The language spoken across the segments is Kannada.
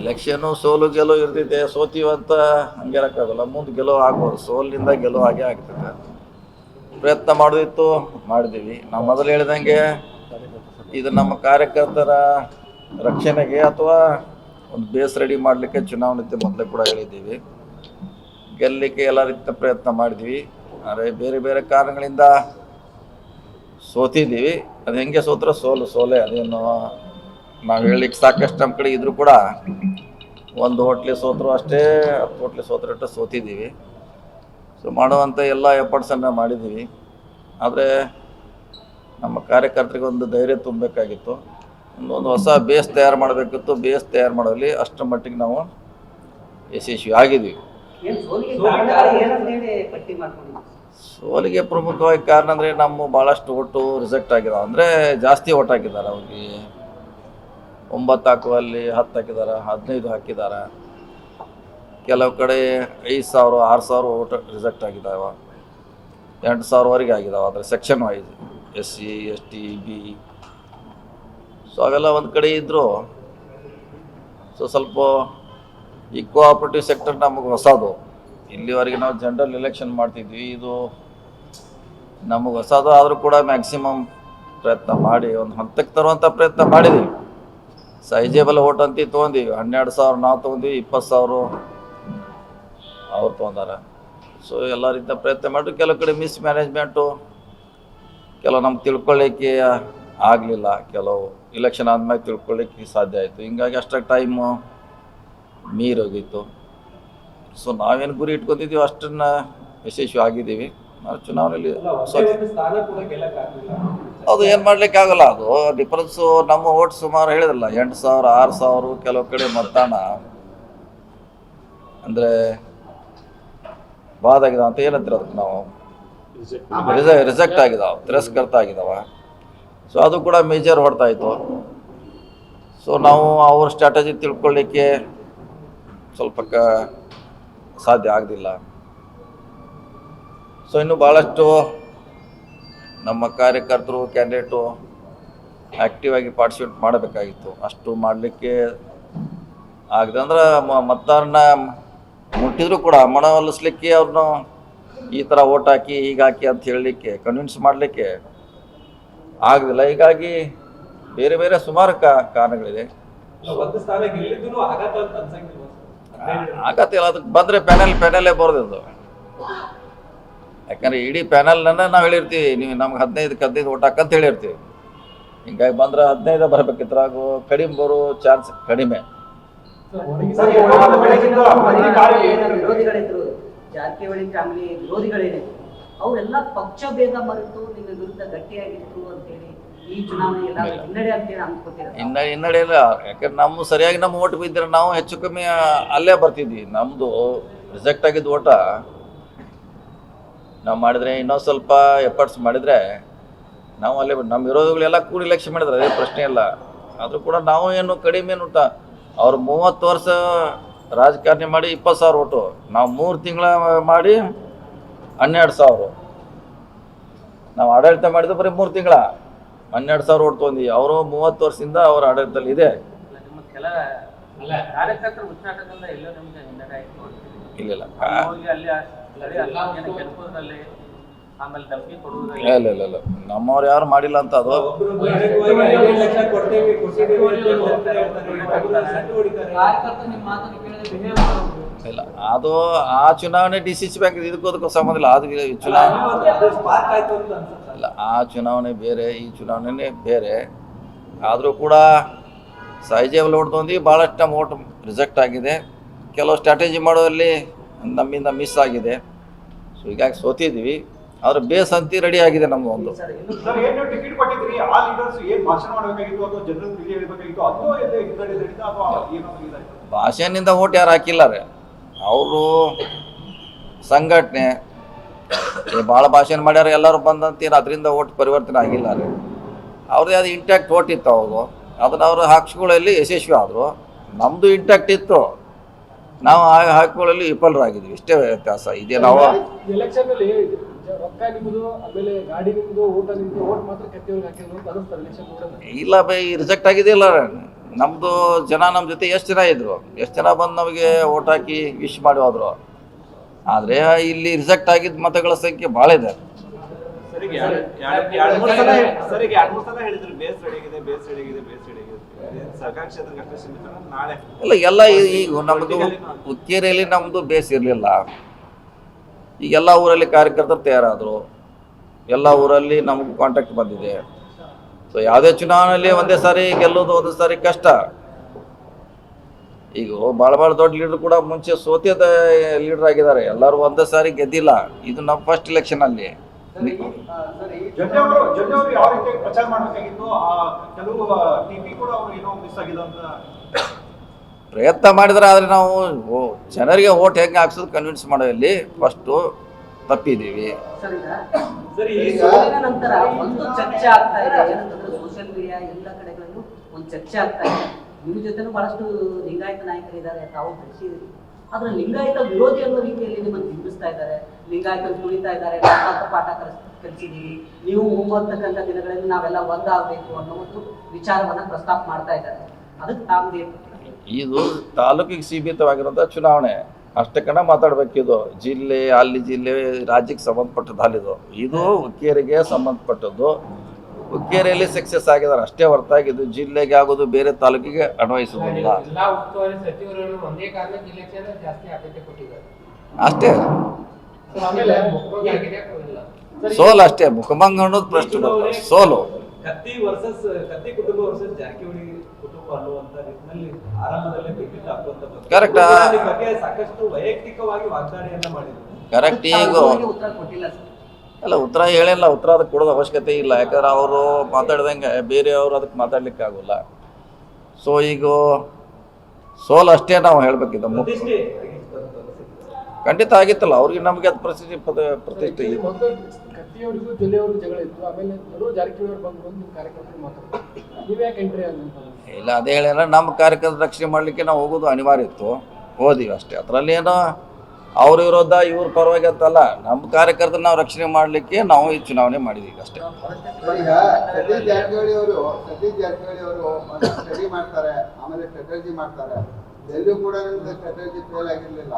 ಎಲೆಕ್ಷನು ಸೋಲು ಗೆಲುವು ಇರ್ತೈತೆ ಸೋತೀವಂತ ಹಂಗಿರೋಕ್ಕಾಗಲ್ಲ ಮುಂದೆ ಗೆಲುವು ಆಗ್ಬೋದು. ಸೋಲಿನಿಂದ ಗೆಲುವು ಆಗೇ ಆಗ್ತದೆ. ಪ್ರಯತ್ನ ಮಾಡೋದಿತ್ತು ಮಾಡಿದ್ದೀವಿ ನಾವು ಮೊದಲು ಹೇಳಿದಂಗೆ ಇದು ನಮ್ಮ ಕಾರ್ಯಕರ್ತರ ರಕ್ಷಣೆಗೆ ಅಥವಾ ಒಂದು ಬೇಸ್ ರೆಡಿ ಮಾಡಲಿಕ್ಕೆ ಚುನಾವಣೆ ಮೊದಲೇ ಕೂಡ ಹೇಳಿದ್ದೀವಿ. ಗೆಲ್ಲಲಿಕ್ಕೆ ಎಲ್ಲ ರೀತಿಯ ಪ್ರಯತ್ನ ಮಾಡಿದ್ವಿ. ಆದರೆ ಬೇರೆ ಬೇರೆ ಕಾರಣಗಳಿಂದ ಸೋತಿದ್ದೀವಿ. ಅದು ಹೆಂಗೆ ಸೋತ್ರ ಸೋಲು, ಸೋಲೆ ಅದೇನು ನಾವು ಹೇಳಲಿಕ್ಕೆ ಸಾಕಷ್ಟು ನಮ್ಮ ಕಡೆ ಇದ್ರೂ ಕೂಡ ಒಂದು ಹೋಟ್ಲಿ ಸೋತರು ಅಷ್ಟೇ ಹತ್ತು ಹೋಟ್ಲಿ ಸೋತರಷ್ಟು ಅಷ್ಟೇ ಸೋತಿದ್ದೀವಿ ಸೊ ಮಾಡುವಂಥ ಎಲ್ಲ ಎಫರ್ಟ್ಸನ್ನು ಮಾಡಿದ್ದೀವಿ ಆದರೆ ನಮ್ಮ ಕಾರ್ಯಕರ್ತರಿಗೆ ಒಂದು ಧೈರ್ಯ ತುಂಬಬೇಕಾಗಿತ್ತು. ಒಂದು ಹೊಸ ಬೇಸ್ ತಯಾರು ಮಾಡಬೇಕಿತ್ತು. ಬೇಸ್ ತಯಾರು ಮಾಡೋಲ್ಲಿ ಅಷ್ಟರ ಮಟ್ಟಿಗೆ ನಾವು ಯಶಸ್ವಿ ಆಗಿದ್ದೀವಿ ಸೋಲಿಗೆ ಪ್ರಮುಖವಾಗಿ ಕಾರಣ ಅಂದರೆ ನಮ್ಮ ಭಾಳಷ್ಟು ಓಟು ರಿಜೆಕ್ಟ್ ಆಗಿದಾವೆ. ಅಂದರೆ ಜಾಸ್ತಿ ಓಟ್ ಹಾಕಿದ್ದಾರೆ ಅವ್ರಿಗೆ. ಒಂಬತ್ತು ಹಾಕುವಲ್ಲಿ ಹತ್ತು ಹಾಕಿದ್ದಾರೆ ಹದಿನೈದು ಹಾಕಿದ್ದಾರೆ ಕೆಲವು ಕಡೆ ಐದು ಸಾವಿರ, ಆರು ಸಾವಿರ ಓಟ್ ರಿಜೆಕ್ಟ್ ಆಗಿದ್ದಾವೆ ಎಂಟು ಸಾವಿರವರೆಗೆ ಆಗಿದ್ದಾವೆ ಆದರೆ section wise S C, S T, B. So ಅವೆಲ್ಲ ಒಂದು ಕಡೆ ಇದ್ದರು ಸೊ ಸ್ವಲ್ಪ ಈ ಕೋಆಪ್ರೇಟಿವ್ ಸೆಕ್ಟರ್ ನಮಗೆ ಹೊಸದು. ಇಲ್ಲಿವರೆಗೆ ನಾವು ಜನರಲ್ ಎಲೆಕ್ಷನ್ ಮಾಡ್ತಿದ್ವಿ. ಇದು ನಮಗೆ ಹೊಸದು ಆದರೂ ಕೂಡ ಮ್ಯಾಕ್ಸಿಮಮ್ ಪ್ರಯತ್ನ ಮಾಡಿ, ಒಂದು ಹಂತಕ್ಕೆ ತರುವಂಥ ಪ್ರಯತ್ನ ಮಾಡಿದ್ದೀವಿ ಸೈಜೇಬಲ್ ಓಟ್ ಅಂತ ತೊಗೊಂಡಿವಿ ಹನ್ನೆರಡು ಸಾವಿರ ನಾವು ತೊಗೊಂಡಿವಿ, ಇಪ್ಪತ್ತು ಸಾವಿರ ಅವ್ರು ತೊಗೊಂಡಾರ. ಸೊ ಎಲ್ಲ ರೀತಿಯ ಪ್ರಯತ್ನ ಮಾಡಿದ್ರು ಕೆಲವು ಕಡೆ ಮಿಸ್ ಮ್ಯಾನೇಜ್ಮೆಂಟು ಕೆಲವು ನಮ್ಗೆ ತಿಳ್ಕೊಳ್ಳಿಕ್ಕೆ ಆಗಲಿಲ್ಲ. ಕೆಲವು ಇಲೆಕ್ಷನ್ ಆದ್ಮೇಲೆ ತಿಳ್ಕೊಳ್ಳಿಕ್ಕೆ ಸಾಧ್ಯ ಆಯಿತು. ಹಿಂಗಾಗಿ ಅಷ್ಟಕ್ಕೆ ಟೈಮು ಮೀರೋಗಿತ್ತು. ಸೊ ನಾವೇನು ಗುರಿ ಇಟ್ಕೊತಿದ್ದೀವಿ ಅಷ್ಟನ್ನು ಯಶಸ್ವಿ ಆಗಿದ್ದೀವಿ. ನಾವು ಚುನಾವಣೆಯಲ್ಲಿ ಅದು ಏನು ಮಾಡ್ಲಿಕ್ಕೆ ಆಗಲ್ಲ, ಅದು ಡಿಫ್ರೆನ್ಸು ನಮ್ಮ ಓಟ್ ಸುಮಾರು ಹೇಳಿದ್ರಲ್ಲ, ಎಂಟು ಸಾವಿರ, ಆರು ಸಾವಿರ ಕೆಲವು ಕಡೆ ಮತದಾನ. ಅಂದರೆ ಬಾದ್ ಆಗಿದಾವ ಅಂತ ಏನಂತೀರ ಅದಕ್ಕೆ ನಾವು? ರಿಜ ರಿಜೆಕ್ಟ್ ಆಗಿದಾವ, ತಿರಸ್ಕೃತ ಆಗಿದಾವ. ಸೊ ಅದು ಕೂಡ ಮೇಜರ್ ಹೊಡ್ತಾ ಇತ್ತು. ಸೊ ನಾವು ಅವ್ರ ಸ್ಟ್ರಾಟಜಿ ತಿಳ್ಕೊಳ್ಳಿಕ್ಕೆ ಸ್ವಲ್ಪ ಕ ಸಾಧ್ಯ ಆಗಲಿಲ್ಲ ಸೊ ಇನ್ನು ಭಾಳಷ್ಟು ನಮ್ಮ ಕಾರ್ಯಕರ್ತರು ಕ್ಯಾಂಡಿಡೇಟು ಆ್ಯಕ್ಟಿವ್ ಆಗಿ ಪಾರ್ಟಿಸಿಪೇಟ್ ಮಾಡಬೇಕಾಗಿತ್ತು. ಅಷ್ಟು ಮಾಡಲಿಕ್ಕೆ ಆಗದೆ ಅಂದ್ರೆ ಮತದಾರನ ಮುಟ್ಟಿದ್ರು ಕೂಡ ಮನವೊಲಿಸ್ಲಿಕ್ಕೆ ಅವ್ರನ್ನ ಈ ಥರ ಓಟ್ ಹಾಕಿ ಹೀಗೆ ಹಾಕಿ ಅಂತ ಹೇಳಲಿಕ್ಕೆ ಕನ್ವಿನ್ಸ್ ಮಾಡಲಿಕ್ಕೆ ಆಗಲಿಲ್ಲ. ಹೀಗಾಗಿ ಬೇರೆ ಬೇರೆ ಸುಮಾರು ಕ ಕಾರಣಗಳಿದೆ. ಆಗತ್ತೆ ಇಲ್ಲ. ಅದಕ್ಕೆ ಬಂದರೆ ಪ್ಯಾನೆಲ್ ಪ್ಯಾನೆಲ್ಲೇ ಬರೋದಿದ್ದು ಯಾಕಂದ್ರೆ ಇಡೀ ಪ್ಯಾನಲ್ನ ನಾವು ಹೇಳಿರ್ತೀವಿ ನೀವು ನಮ್ಗೆ ಹದಿನೈದಕ್ಕೆ ಹದಿನೈದು ಓಟ್ ಹಾಕಂತ ಹೇಳಿರ್ತೀವಿ. ಹಿಂಗಾಗಿ ಬಂದ್ರೆ ಹದಿನೈದು ಬರಬೇಕಿತ್ತು ಹಾಗೂ ಕಡಿಮೆ ಬರೋ ಚಾನ್ಸ್ ಕಡಿಮೆ. ಸರ್, ಒಳಗಾದ ಬೆಳಗಿಂದ ಮನೆ ಕಾರ್ಯ ಏನ ಏನು? ವಿರೋಧಿಗಳಿದ್ರು ಜಾರಕಿಹೊಳಿ ಫ್ಯಾಮಿಲಿ ವಿರೋಧಿಗಳೇನಿದ್ರು ಅವರೆಲ್ಲ ಪಕ್ಷ ಭೇದ ಮರೆತು ನಿಮ್ಮ ವಿರುದ್ಧ ಗಟ್ಟಿಯಾಗಿತ್ತು ಅಂತೇಳಿ ಈ ಚುನಾವಣೆ ಎಲ್ಲ ಹಿನ್ನಡೆ ಅಂತೇಳಿ ಅನ್ಕೋತೀರ ಇನ್ನ ಹಿನ್ನಡೆ ಇಲ್ಲ. ಯಾಕಂದ್ರೆ ನಮ್ಮ ಸರಿಯಾಗಿ ನಮ್ಮ ಓಟ್ ಬಿದ್ದರೆ ನಾವು ಹೆಚ್ಚು ಕಮ್ಮಿ ಅಲ್ಲೇ ಬರ್ತಿದ್ವಿ. ನಮ್ಮದು ರಿಜೆಕ್ಟ್ ಆಗಿದ್ದು ಓಟ ನಾವು ಮಾಡಿದ್ರೆ ಇನ್ನೊಂದು ಸ್ವಲ್ಪ ಎಫರ್ಟ್ಸ್ ಮಾಡಿದರೆ ನಾವು ಅಲ್ಲಿ ನಮ್ಮ ವಿರೋಧಿಗಳೆಲ್ಲ ಕೂಡಿ ಇಲೆಕ್ಷನ್ ಮಾಡಿದ್ರೆ ಅದೇ ಪ್ರಶ್ನೆ ಇಲ್ಲ ಆದರೂ ಕೂಡ ನಾವು ಏನು ಕಡಿಮೆ ಏನು ಊಟ ಅವ್ರು ಮೂವತ್ತು ವರ್ಷ ರಾಜಕಾರಣಿ ಮಾಡಿ ಇಪ್ಪತ್ತು ಸಾವಿರ ಓಟು. ನಾವು ಮೂರು ತಿಂಗಳ ಮಾಡಿ ಹನ್ನೆರಡು ಸಾವಿರ. ನಾವು ಆಡಳಿತ ಮಾಡಿದ್ರೆ ಬರೀ ಮೂರು ತಿಂಗಳ. ಹನ್ನೆರಡು ಸಾವಿರ ಓಟ್ ತೊಗೊಂಡ್ವಿ ಅವರು ಮೂವತ್ತು ವರ್ಷದಿಂದ ಅವ್ರ ಆಡಳಿತದಲ್ಲಿ ಇದೆ. ಇಲ್ಲ ಇಲ್ಲ ಇಲ್ಲ ಇಲ್ಲ ಇಲ್ಲ ನಮ್ಮವ್ರು ಯಾರು ಮಾಡಿಲ್ಲ ಅಂತ ಅದು. ಇಲ್ಲ ಅದು ಆ ಚುನಾವಣೆ ಡಿ ಸಿ ಸಿ ಬ್ಯಾಂಕ್ ಇದಕ್ಕೂ ಅದಕ್ಕೂ ಸಂಬಂಧ ಇಲ್ಲ ಅದು ಈ ಚುನಾವಣೆ. ಸ್ಪಾರ್ಕ್ ಆಯ್ತು ಅಂತ ಅನ್ಸುತ್ತೆ. ಇಲ್ಲ ಆ ಚುನಾವಣೆ ಬೇರೆ ಈ ಚುನಾವಣೆನೇ ಬೇರೆ. ಆದರೂ ಕೂಡ ಓಟ್ ತೊಗೊಂಡು ಭಾಳಷ್ಟು ನಮ್ಮ ಓಟ್ ರಿಜೆಕ್ಟ್ ಆಗಿದೆ. ಕೆಲವು ಸ್ಟ್ರಾಟಜಿ ಮಾಡೋದಲ್ಲಿ ನಮ್ಮಿಂದ ಮಿಸ್ ಆಗಿದೆ. ಸೊ ಹೀಗಾಗಿ ಸೋತಿದ್ವಿ ಆದ್ರೆ ಬೇಸ್ ಅಂತಿ ರೆಡಿ ಆಗಿದೆ ನಮ್ಮ ಒಂದು. ಭಾಷೆನಿಂದ ಓಟ್ ಯಾರು ಹಾಕಿಲ್ಲ ರೀ. ಅವರು ಸಂಘಟನೆ ಭಾಳ ಭಾಷಣ ಮಾಡ್ಯಾರ ಎಲ್ಲರೂ ಬಂದಂತೀರ ಅದರಿಂದ ಓಟ್ ಪರಿವರ್ತನೆ ಆಗಿಲ್ಲ ರೀ. ಅವ್ರದ್ದು ಅದು ಇಂಟ್ಯಾಕ್ಟ್ ಓಟ್ ಇತ್ತು ಅವರು ಅದನ್ನ ಅವರು ಹಾಕ್ಸ್ಕೊಳ್ಳಲ್ಲಿ ಯಶಸ್ವಿ ಆದರು. ನಮ್ಮದು ಇಂಟ್ಯಾಕ್ಟ್ ಇತ್ತು. ನಾವು ಆ ವಿಫಲರಾಗಿದ್ದೀವಿ. ವಿಫಲರಾಗಿದ್ವಿ ಇಷ್ಟೇ ವ್ಯತ್ಯಾಸ. ಇದೆ ನಾವು ಇಲ್ಲ ಬೈ ರಿಜೆಕ್ಟ್ ಆಗಿದೆ ಇಲ್ಲ. ನಮ್ಮದು ಜನ ನಮ್ಮ ಜೊತೆ ಎಷ್ಟು ಜನ ಇದ್ರು? ಎಷ್ಟು ಜನ ಬಂದು ನಮಗೆ ಓಟ್ ಹಾಕಿ ವಿಶ್ ಮಾಡಿ ಹೋದ್ರು ಆದರೆ ಇಲ್ಲಿ ರಿಜೆಕ್ಟ್ ಆಗಿದ್ದ ಮತಗಳ ಸಂಖ್ಯೆ ಭಾಳ ಇದೆ. ಸರಿಗೆ ಎರಡು ಮೂರು ಸಲ ಹೇಳಿದ್ರು. ಬೇಸ್ ರೆಡಿ ಆಗಿದೆ ಬೇಸ್ ರೆಡಿ ಆಗಿದೆ ಬೇಸ್ ರೆಡಿ ಆಗಿದೆ ಇದೇನ್ ಸರ್ಕಾರಿ ಕ್ಷೇತ್ರಕ್ಕೆ ಅಷ್ಟೇ ಸೀಮಿತ ಅಲ್ಲ, ನಾಳೆ. ಇಲ್ಲ ಎಲ್ಲ ಈಗ ನಮ್ಮದು ಹುಕ್ಕೇರಿಯಲ್ಲಿ ನಮ್ಮದು ಬೇಸ್ ಇರಲಿಲ್ಲ. ಈಗ ಎಲ್ಲ ಊರಲ್ಲಿ ಕಾರ್ಯಕರ್ತರು ತಯಾರಾದ್ರು. ಎಲ್ಲ ಊರಲ್ಲಿ ನಮಗೆ ಕಾಂಟ್ಯಾಕ್ಟ್ ಬಂದಿದೆ. ಸೊ ಯಾವುದೇ ಚುನಾವಣೆಯಲ್ಲಿ ಒಂದೇ ಸಾರಿ ಗೆಲ್ಲೋದು ಒಂದೇ ಸಾರಿ ಕಷ್ಟ. ಈಗ ಭಾಳ ಭಾಳ ದೊಡ್ಡ ಲೀಡರ್ ಕೂಡ ಮುಂಚೆ ಸೋತಿದ ಲೀಡರ್ ಆಗಿದ್ದಾರೆ. ಎಲ್ಲರೂ ಒಂದೇ ಸಾರಿ ಗೆದ್ದಿಲ್ಲ. ಇದು ನಮ್ಮ ಫಸ್ಟ್ ಇಲೆಕ್ಷನಲ್ಲಿ ಜೊತೆ ಅವರು ಜೊತೆ ಅವರು ಯಾವ ರೀತಿ ಪ್ರಚಾರ ಮಾಡಬೇಕಾಗಿತ್ತು? ಆ ಕೆಲವು ಟಿಪಿ ಕೂಡ ಅವರು ಏನೋ ಮಿಸ್ ಆಗಿದೆ ಅಂತ. ಪ್ರಯತ್ನ ಮಾಡಿದ್ರೆ ಆದರೆ ನಾವು ಜನರಿಗೆ ಓಟ್ ಹೆಂಗೆ ಹಾಕ್ಸೋದು ಕನ್ವಿನ್ಸ್ ಮಾಡೋದಲ್ಲಿ ಫಸ್ಟು ತಪ್ಪಿದ್ದೀವಿ. ಸರ್ ಸರಿ ನಂತರ ಒಂದು ಚರ್ಚೆ ಆಗ್ತಾ ಇದೆ. ಸೋಷಿಯಲ್ ಮೀಡಿಯಾ ಎಲ್ಲ ಕಡೆಗಳಲ್ಲೂ ಒಂದು ಚರ್ಚೆ ಆಗ್ತಾ ಇದೆ. ನಿಮ್ಮ ಜೊತೆನೂ ಬಹಳಷ್ಟು ಲಿಂಗಾಯತ ನಾಯಕರಿದ್ದಾರೆ ತಾವು ಬೆಳೆಸಿದ್ರಿ ಆದ್ರೆ ಲಿಂಗಾಯತ ವಿರೋಧಿ ಅನ್ನೋ ರೀತಿಯಲ್ಲಿ ನಿಮ್ಮನ್ನು ಬಿಂಬಿಸ್ತಾ ಇದ್ದಾರೆ. ಲಿಂಗಾಯತ ತುಳಿತಾ ಇದ್ದಾರೆ ಪಾಠ ಕಲಿಸ್ ಕಲಿಸಿದ್ದೀವಿ ನೀವು ಮುಂಬರ್ತಕ್ಕಂಥ ದಿನಗಳಲ್ಲಿ ನಾವೆಲ್ಲ ಒಂದಾಗಬೇಕು ಅನ್ನೋ ಒಂದು ವಿಚಾರವನ್ನ ಪ್ರಸ್ತಾಪ ಮಾಡ್ತಾ ಇದ್ದಾರೆ. ಅದಕ್ಕೆ ತಾಮ್ದೇ ಇದು ತಾಲೂಕಿಗೆ ಸೀಮಿತವಾಗಿರೋಂಥ ಚುನಾವಣೆ. ಅಷ್ಟಕ್ಕನ ಮಾತಾಡ್ಬೇಕಿದು ಜಿಲ್ಲೆ ಅಲ್ಲಿ ಜಿಲ್ಲೆ ರಾಜ್ಯಕ್ಕೆ ಸಂಬಂಧಪಟ್ಟದ್ದು ಅಲ್ಲಿದು. ಇದು ಹುಕ್ಕೇರಿಗೆ ಸಂಬಂಧಪಟ್ಟದ್ದು. ಹುಕ್ಕೇರಿಯಲ್ಲಿ ಸಕ್ಸಸ್ ಆಗಿದ್ದಾರೆ. ಅಷ್ಟೇ ಹೊರತಾಗಿ ಇದು ಜಿಲ್ಲೆಗೆ ಆಗೋದು ಬೇರೆ ತಾಲೂಕಿಗೆ ಅನ್ವಯಿಸೋದಿಲ್ಲ ಕೊಟ್ಟಿದ್ದಾರೆ. ಅಷ್ಟೇ. ಸೋಲು ಅಷ್ಟೇ ಮುಖಭಂಗ ಅನ್ನೋದು ಪ್ರಶ್ನೆ ಬರ್ತದೆ. ಸೋಲು. ಕತ್ತಿ ವರ್ಸಸ್ ಕತ್ತಿ ಕುಟುಂಬ ವರ್ಸಸ್ ಜಾರಕಿಹೊಳಿ ಕುಟುಂಬ ಅನ್ನುವಂತ ನಿಟ್ಟಿನಲ್ಲಿ ಆರಂಭದಲ್ಲೇ ಬಿಗ್ಗಿಟ್ ಹಾಕುವಂತ. Correct. ಬಗ್ಗೆ ಸಾಕಷ್ಟು ವೈಯಕ್ತಿಕವಾಗಿ ವಾಗ್ದಾಳಿಯನ್ನ ಮಾಡಿದ್ರು. ಕರೆಕ್ಟ್ ಈಗ ಉತ್ತರ ಕೊಟ್ಟಿಲ್ಲ ಸರ್. ಅಲ್ಲ ಉತ್ತರ ಹೇಳಿಲ್ಲ ಉತ್ತರ ಅದಕ್ಕೆ ಕೊಡೋದು ಅವಶ್ಯಕತೆ ಇಲ್ಲ. ಯಾಕಂದ್ರೆ ಅವರು ಮಾತಾಡ್ದಂಗೆ ಬೇರೆಯವರು ಅದಕ್ಕೆ ಮಾತಾಡ್ಲಿಕ್ಕೆ ಆಗೋಲ್ಲ. ಸೊ ಈಗ ಸೋಲು ಅಷ್ಟೇ ನಾವು ಹೇಳ್ಬೇಕಿದ್ದ ಮುಖ್ಯ ಪ್ರತಿಷ್ಠೆ ಆಗಿತ್ತು ಅಂತ ಅನ್ಸುತ್ತೆ. ಖಂಡಿತ ಆಗಿತ್ತಲ್ಲ ಅವ್ರಿಗೆ ನಮಗೆ ಅದು ಪ್ರತಿಷ್ಠೆ ಪದ ಪ್ರತಿಷ್ಠೆ ಇಲ್ಲ ಅದೇ ಹೇಳಿಲ್ಲ ನಮ್ಮ ಕಾರ್ಯಕ್ರಮದ ರಕ್ಷಣೆ ಮಾಡಲಿಕ್ಕೆ ನಾವು ಹೋಗೋದು ಅನಿವಾರ್ಯ ಇತ್ತು ಹೋದಿವಿ ಅಷ್ಟೇ. ಅದರಲ್ಲಿ ಏನೋ ಅವ್ರ ವಿರೋಧ ಇವ್ರ ಪರವಾಗಿ ಅಂತಲ್ಲ ನಮ್ಮ ಕಾರ್ಯಕರ್ತನ ನಾವು ರಕ್ಷಣೆ ಮಾಡಲಿಕ್ಕೆ ನಾವು ಈ ಚುನಾವಣೆ ಮಾಡಿದೀವಿ ಅಷ್ಟೇ. ಈಗ ಸತೀಶ್ ಜಾರಕಿಹೊಳಿ ಅವರು ಸತೀಶ್ ಜಾರಕಿಹೊಳಿ ಅವರು ಸ್ಟಡಿ ಮಾಡ್ತಾರೆ ಆಮೇಲೆ ಸ್ಟ್ರಾಟಜಿ ಮಾಡ್ತಾರೆ. ಎಲ್ಲೂ ಕೂಡ ನಿಮ್ದು ಸ್ಟ್ರಾಟಜಿ ಫೇಲ್ ಆಗಿರ್ಲಿಲ್ಲ.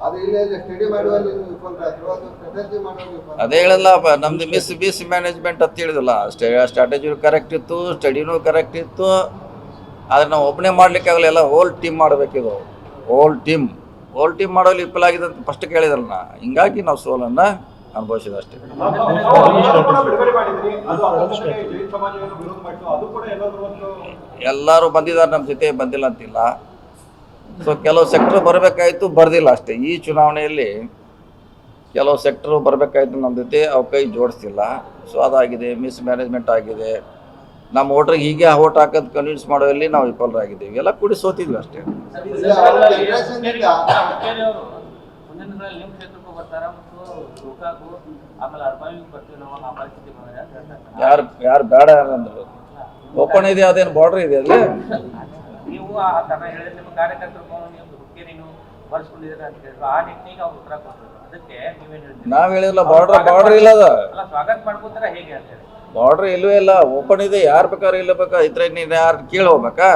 ಅದು ಇಲ್ಲ ಸ್ಟಡಿ ಮಾಡುವಲ್ಲಿ ನೀವು ವಿಫಲರಾದ್ರು ಸ್ಟ್ರಾಟಜಿ ಮಾಡುವಲ್ಲಿ ವಿಫಲ ಅದೇ ಹೇಳಲ್ಲಪ್ಪ ನಮ್ದು ಮಿಸ್ ಮಿಸ್ ಮ್ಯಾನೇಜ್ಮೆಂಟ್ ಅಂತ ಹೇಳಿದಲ್ಲ ಸ್ಟೇ ಸ್ಟ್ರಾಟಜಿ ಕರೆಕ್ಟ್ ಇತ್ತು ಸ್ಟಡಿನೂ ಕರೆಕ್ಟ್ ಇತ್ತು. ಆದ್ರೆ ನಾವು ಒಬ್ಬನೇ ಮಾಡ್ಲಿಕ್ಕೆ ಆಗಲ್ಲ ಎಲ್ಲ ಹೋಲ್ ಟೀಮ್ ಮಾಡಬೇಕಿದು ಹೋಲ್ ಟೀಮ್ ಹೋಲ್ ಟೀಮ್ ಮಾಡೋಲ್ಲಿ ವಿಫಲ ಆಗಿದೆ ಅಂತ ಫಸ್ಟ್ ಕೇಳಿದ್ರಲ್ಲ ನಾ. ಹಿಂಗಾಗಿ ನಾವು ಸೋಲನ್ನು ಅನುಭವಿಸಿದ ಅಷ್ಟೇ. ಎಲ್ಲರೂ ಬಂದಿದ್ದಾರೆ ನಮ್ಮ ಜೊತೆ ಬಂದಿಲ್ಲ ಅಂತಿಲ್ಲ. ಸೊ ಕೆಲವು ಸೆಕ್ಟರ್ ಬರಬೇಕಾಯ್ತು, ಬರ್ದಿಲ್ಲ ಅಷ್ಟೇ. ಈ ಚುನಾವಣೆಯಲ್ಲಿ ಕೆಲವು ಸೆಕ್ಟರ್ ಬರಬೇಕಾಯ್ತು ನಮ್ಮ ಜೊತೆ, ಅವು ಕೈ ಜೋಡಿಸ್ತಿಲ್ಲ. ಸೊ ಅದಾಗಿದೆ ಮಿಸ್ ಮ್ಯಾನೇಜ್ಮೆಂಟ್ ಆಗಿದೆ. ನಮ್ಮ ವೋಟ್ರಿಗೆ ಹೀಗೆ ಓಟ್ ಹಾಕೋದು ಕನ್ವಿನ್ಸ್ ಮಾಡೋಲ್ಲಿ ನಾವು ವಿಫಲರಾಗಿದ್ದೀವಿ. ಎಲ್ಲ ಕೂಡಿ ಸೋತಿದ್ವಿ ಅಷ್ಟೇ. ಯಾರು ಯಾರು ಬೇಡ ಯಾರಂದ್ರು ಓಪನ್ ಇದೆ, ಅದೇನು ಬಾರ್ಡ್ರ್ ಇದೆ ಅಲ್ಲಿ? ನೀವು ಆ ತರ ಹೇಳಿದ್ರೆ ನಿಮ್ಮ ಕಾರ್ಯಕರ್ತರು ನೀವು ಹುಕ್ಕೇರಿನು ಬರ್ಸ್ಕೊಂಡಿದ್ದೀರಾ ಅಂತ ಹೇಳಿದ್ರು ಆ ನಿಟ್ಟಿಗೆ ಅವ್ರು ಉತ್ತರ ಕೊಟ್ಟರು. ಅದಕ್ಕೆ ನೀವೇನು ಹೇಳ್ತೀರಿ? ನಾವು ಹೇಳಿಲ್ಲ ಬಾರ್ಡರ್ ಬಾರ್ಡರ್ ಇಲ್ಲ ಅದು. ಅಲ್ಲ ಸ್ವಾಗತ ಮಾಡ್ಕೋತಾರ ಹೇಗೆ ಅಂತ ಹೇಳಿ. ಬಾರ್ಡರ್ ಇಲ್ಲವೇ ಇಲ್ಲ. ಓಪನ್ ಇದೆ. ಯಾರು ಬೇಕಾದ್ರೆ ಇಲ್ಲ ಬೇಕಾ? ಇದ್ರೆ ನೀನು ಯಾರು ಕೇಳಿ ಹೋಗ್ಬೇಕಾ?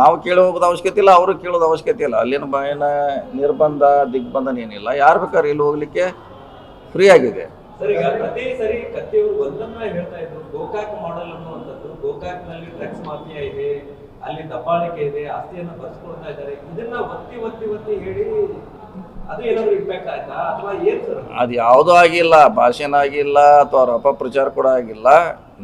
ನಾವು ಕೇಳಿ ಹೋಗೋದು ಅವಶ್ಯಕತೆ ಇಲ್ಲ ಅವರು ಕೇಳೋದು ಅವಶ್ಯಕತೆ ಇಲ್ಲ. ಅಲ್ಲಿನ ಏನ ನಿರ್ಬಂಧ ದಿಗ್ಬಂಧನ ಏನಿಲ್ಲ. ಯಾರು ಬೇಕಾದ್ರೆ ಇಲ್ಲಿ ಹೋಗ್ಲಿಕ್ಕೆ ಫ್ರೀ ಆಗಿದೆ. ಸರ್ ಈಗ ಪ್ರತಿ ಸರಿ ಕತ್ತಿಯವರು ಒಂದನ್ನ ಹೇಳ್ತಾ ಇದ್ರು ಗೋಕಾಕ್ ಮಾಡಲ್ ಅನ್ನುವಂಥದ್ದು ಗೋಕಾಕ್ನಲ್ಲಿ ಡ್ರಗ್ಸ್ ಮಾಫಿಯಾ ಇದೆ ಅಲ್ಲಿ ದಬ್ಬಾಳಿಕೆ ಇದೆ ಆಸ್ತಿಯನ್ನು ಬರ್ಸ್ಕೊಳ್ತಾ ಇದ್ದಾರೆ. ಇದನ್ನ ಒತ್ತಿ ಒತ್ತಿ ಒತ್ತಿ ಹೇಳಿ ಅದು ಏನಾದ್ರು ಇಂಪ್ಯಾಕ್ಟ್ ಆಯ್ತಾ? ಅಥವಾ ಏನ್ ಸರ್? ಅದು ಯಾವುದೂ ಆಗಿಲ್ಲ ಭಾಷಣ ಆಗಿಲ್ಲ ಅಥವಾ ಅವ್ರ ಅಪಪ್ರಚಾರ ಕೂಡ ಆಗಿಲ್ಲ.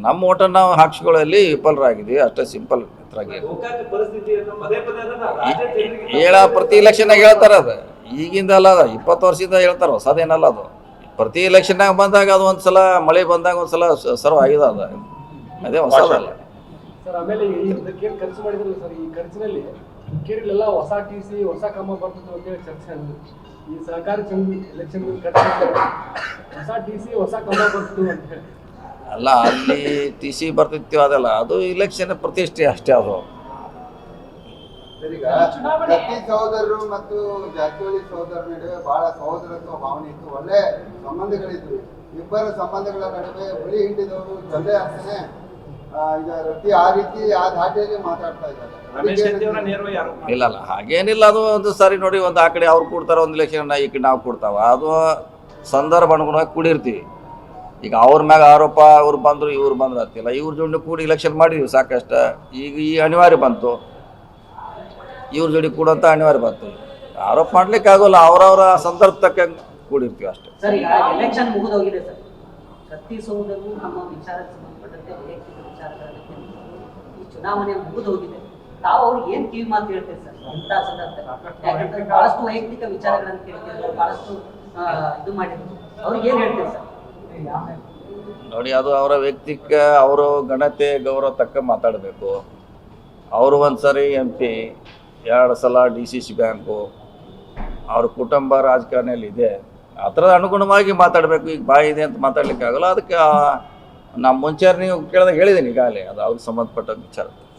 ನಮ್ಮ ಓಟನ್ನು ನಾವು ಹಾಕ್ಸ್ಕೊಳ್ಳಲ್ಲಿ ವಿಫಲರಾಗಿದ್ದೀವಿ ಅಷ್ಟೇ ಸಿಂಪಲ್ ಇದ್ರಾಗೆ ಗೋಕಾಕ್ ಪರಿಸ್ಥಿತಿಯನ್ನು ಪದೇ ಪದೇ ಅದನ್ನ ರಾಜ್ಯ ಜನರಿಗೆ ಹೇಳ ಪ್ರತಿ ಎಲೆಕ್ಷನ್ನಾಗ ಹೇಳ್ತಾರ ಅದು. ಈಗಿಂದ ಅಲ್ಲ ಅದ ಇಪ್ಪತ್ತು ವರ್ಷದಿಂದ ಹೇಳ್ತಾರೆ ಹೊಸದೇನಲ್ಲ ಅದು. ಪ್ರತಿ ಎಲೆಕ್ಷನ್ನಾಗ ಬಂದಾಗ ಅದು ಒಂದ್ಸಲ ಮಳೆ ಬಂದಾಗ ಒಂದ್ಸಲ ಸರ್ವ್ ಆಗಿದೆ ಅದು. ಅದೇ ಹೊಸದಲ್ಲ. ಸರ್ ಆಮೇಲೆ ಈ ಇದಕ್ಕೆ ಖರ್ಚು ಮಾಡಿದ್ರಲ್ಲ ಸರ್ ಈ ಖರ್ಚಿನಲ್ಲಿ ಕೇರಳೆಲ್ಲ ಹೊಸ ಟಿ ಸಿ ಹೊಸ ಕ್ರಮ ಬರ್ತದೆ ಅಂತೇಳಿ ಚರ್ಚೆ ಅಂದ್ರು ಈ ಸಹಕಾರಿ ಸಂಘ ಎಲೆಕ್ಷನ್ ಖರ್ಚು ಹೊಸ ಟಿ ಸಿ ಹೊಸ ಕ್ರಮ ಬರ್ತದೆ ಅಂತ ಹೇಳಿ. ಅಲ್ಲ ಅಲ್ಲಿ ಟಿ ಸಿ ಬರ್ತಿತ್ತು ಅದಲ್ಲ ಅದು ಇಲೆಕ್ಷನ್ ಪ್ರತಿಷ್ಠೆ ಅಷ್ಟೇ ಅದು. ಕತ್ತಿ ಸಹೋದರರು ಮತ್ತು ಜಾರಕಿಹೊಳಿ ಸಹೋದರ ನಡುವೆ ಬಹಳ ಸಹೋದರತ್ವ ಭಾವನೆ ಇತ್ತು ಒಳ್ಳೆ ಸಂಬಂಧಗಳಿದ್ವು. ಇಬ್ಬರ ಸಂಬಂಧಗಳ ನಡುವೆ ಹುಳಿ ಹಿಂಡಿದವರು ಜೊತೆ ಆಗ್ತಾನೆ. ಈಗ ರೊಟ್ಟಿ ಆ ರೀತಿ ಆ ಧಾಟಿಯಲ್ಲಿ ಮಾತಾಡ್ತಾ ಇದ್ದಾರೆ. ರಮೇಶ್ ಶೆಟ್ಟಿ ಅವರ ನೇರವಾಗಿ ಆರೋಪ ಇಲ್ಲ ಅಲ್ಲ ಹಾಗೇನಿಲ್ಲ ಅದು ಒಂದು ಸಾರಿ ನೋಡಿ ಒಂದು ಆ ಕಡೆ ಅವ್ರು ಕೊಡ್ತಾರೆ ಒಂದು ಇಲೆಕ್ಷನ್ ಈ ಕಡೆ ನಾವು ಕೊಡ್ತಾವ. ಅದು ಸಂದರ್ಭ ಅನುಗುಣವಾಗಿ ಕೂಡಿರ್ತೀವಿ. ಈಗ ಅವ್ರ ಮ್ಯಾಗ ಆರೋಪ ಅವ್ರು ಬಂದರು ಇವ್ರು ಬಂದ್ರು ಅಂತಿಲ್ಲ. ಇವ್ರ ಜೋಡಿ ಕೂಡಿ ಇಲೆಕ್ಷನ್ ಮಾಡಿದ್ವಿ ಸಾಕಷ್ಟು. ಈಗ ಈ ಅನಿವಾರ್ಯ ಬಂತು. ಇವ್ರ ಜೋಡಿ ಕೂಡಂತ ಅನಿವಾರ್ಯ ಬಂತು. ಆರೋಪ ಮಾಡ್ಲಿಕ್ಕೆ ಆಗೋಲ್ಲ ಅವ್ರವ್ರ ಸಂದರ್ಭ ತಕ್ಕಂಗೆ ಕೂಡಿರ್ತೀವಿ ಅಷ್ಟೇ. ಸರ್ ಈಗ ಎಲೆಕ್ಷನ್ ಮುಗಿದೋಗಿದೆ ಸರ್. ಕತ್ತಿಸುವುದನ್ನು ನಮ್ಮ ವಿಚಾರಕ್ಕೆ ಸಂಬಂಧಪಟ್ಟಂತೆ ವೈಯಕ್ತಿಕ ಈ ಚುನಾವಣೆ ಮುಗಿದು ಹೋಗಿದೆ. ತಾವು ಅವ್ರಿಗೆ ಏನ್ ಕಿವಿ ಮಾತು ಹೇಳ್ತೀರಿ ಸರ್? ಇಂಥ ಸಂದರ್ಭದಲ್ಲಿ. ಯಾಕಂದ್ರೆ ಬಹಳಷ್ಟು ವೈಯಕ್ತಿಕ ವಿಚಾರಗಳನ್ನು ಕೇಳ್ತಿದ್ರು ಬಹಳಷ್ಟು ಆ, ಇದು ಮಾಡಿದ್ರು ಅವ್ರಿಗೆ ಏನ್ ಹೇಳ್ತೀರಿ ಸರ್? ನೋಡಿ ಅದು ಅವರ ವ್ಯಕ್ತಿಕ ಅವರು ಘನತೆ ಗೌರವ ತಕ್ಕ ಮಾತಾಡಬೇಕು. ಅವರು ಒಂದ್ಸರಿ ಎಂ ಪಿ ಎರಡು ಸಲ ಡಿ ಸಿ ಸಿ ಬ್ಯಾಂಕು ಅವ್ರ ಕುಟುಂಬ ರಾಜಕಾರಣಿಯಲ್ಲಿ ಇದೆ ಆ ಥರದ ಅನುಗುಣವಾಗಿ ಮಾತಾಡಬೇಕು ಈಗ ಬಾಯಿ ಇದೆ ಅಂತ ಮಾತಾಡ್ಲಿಕ್ಕೆ ಆಗಲ್ಲ ಅದಕ್ಕೆ ಆ, ನಾ ಮುಂಚೆ ನೀವು ಕೇಳಿದಾಗ ಹೇಳಿದ್ದೀನಿ ಈಗಾಗಲೇ ಅದು ಅವ್ರಿಗೆ ಸಂಬಂಧಪಟ್ಟ ವಿಚಾರ.